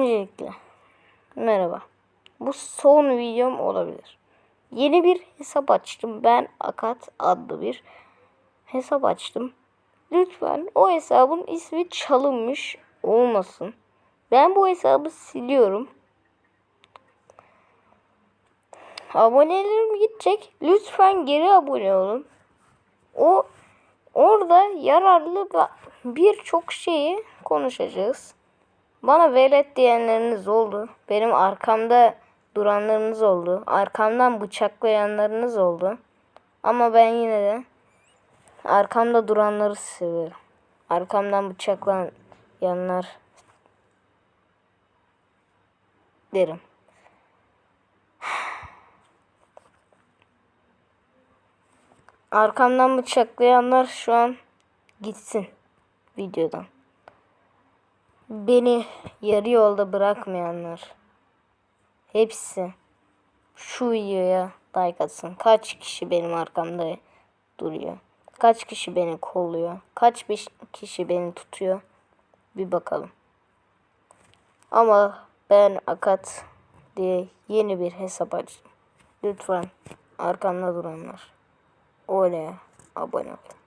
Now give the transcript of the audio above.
Öncelikle merhaba. Bu son videom olabilir. Yeni bir hesap açtım. Ben Akat adlı bir hesap açtım. Lütfen o hesabın ismi çalınmış olmasın. Ben bu hesabı siliyorum. Abonelerim gidecek. Lütfen geri abone olun. O orada yararlı birçok şeyi konuşacağız. Bana velet diyenleriniz oldu. Benim arkamda duranlarınız oldu. Arkamdan bıçaklayanlarınız oldu. Ama ben yine de arkamda duranları seviyorum. Arkamdan bıçaklayanlar derim. Arkamdan bıçaklayanlar şu an gitsin videodan. Beni yarı yolda bırakmayanlar. Hepsi şu videoya like atsın. Kaç kişi benim arkamda duruyor? Kaç kişi beni kolluyor? Kaç kişi beni tutuyor? Bir bakalım. Ama ben Akat diye yeni bir hesap açtım. Lütfen arkamda duranlar. Oraya abone olun.